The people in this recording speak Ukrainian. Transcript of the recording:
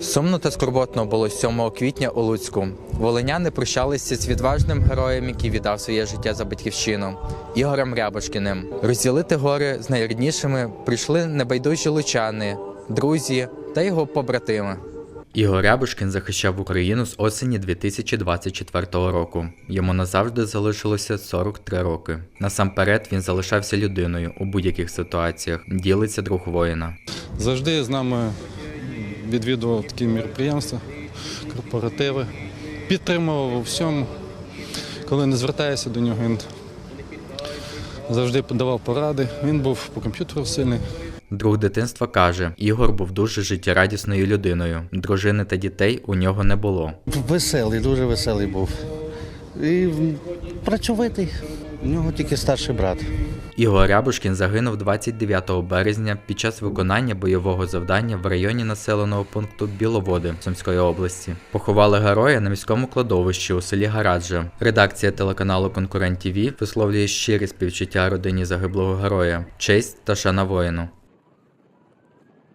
Сумно та скорботно було 7 квітня у Луцьку. Волиняни прощалися з відважним героєм, який віддав своє життя за батьківщину, Ігорем Рябошкіним. Розділити горе з найріднішими прийшли небайдужі лучани, друзі та його побратими. Ігор Рябушкін захищав Україну з осені 2024 року. Йому назавжди залишилося 43 роки. Насамперед він залишався людиною у будь-яких ситуаціях. Ділиться друг воїна. Завжди з нами відвідував такі мероприємства, корпоративи. Підтримував у всьому. Коли не звертаєшся до нього, він завжди давав поради. Він був по комп'ютеру сильний. Друг дитинства каже: Ігор був дуже життєрадісною людиною. Дружини та дітей у нього не було. Веселий, дуже веселий був. І працьовитий. У нього тільки старший брат. Ігор Рябушкін загинув 29 березня під час виконання бойового завдання в районі населеного пункту Біловоди Сумської області. Поховали героя на міському кладовищі у селі Гараджа. Редакція телеканалу Конкурент ТВ висловлює щирі співчуття родині загиблого героя, честь та шана воїну.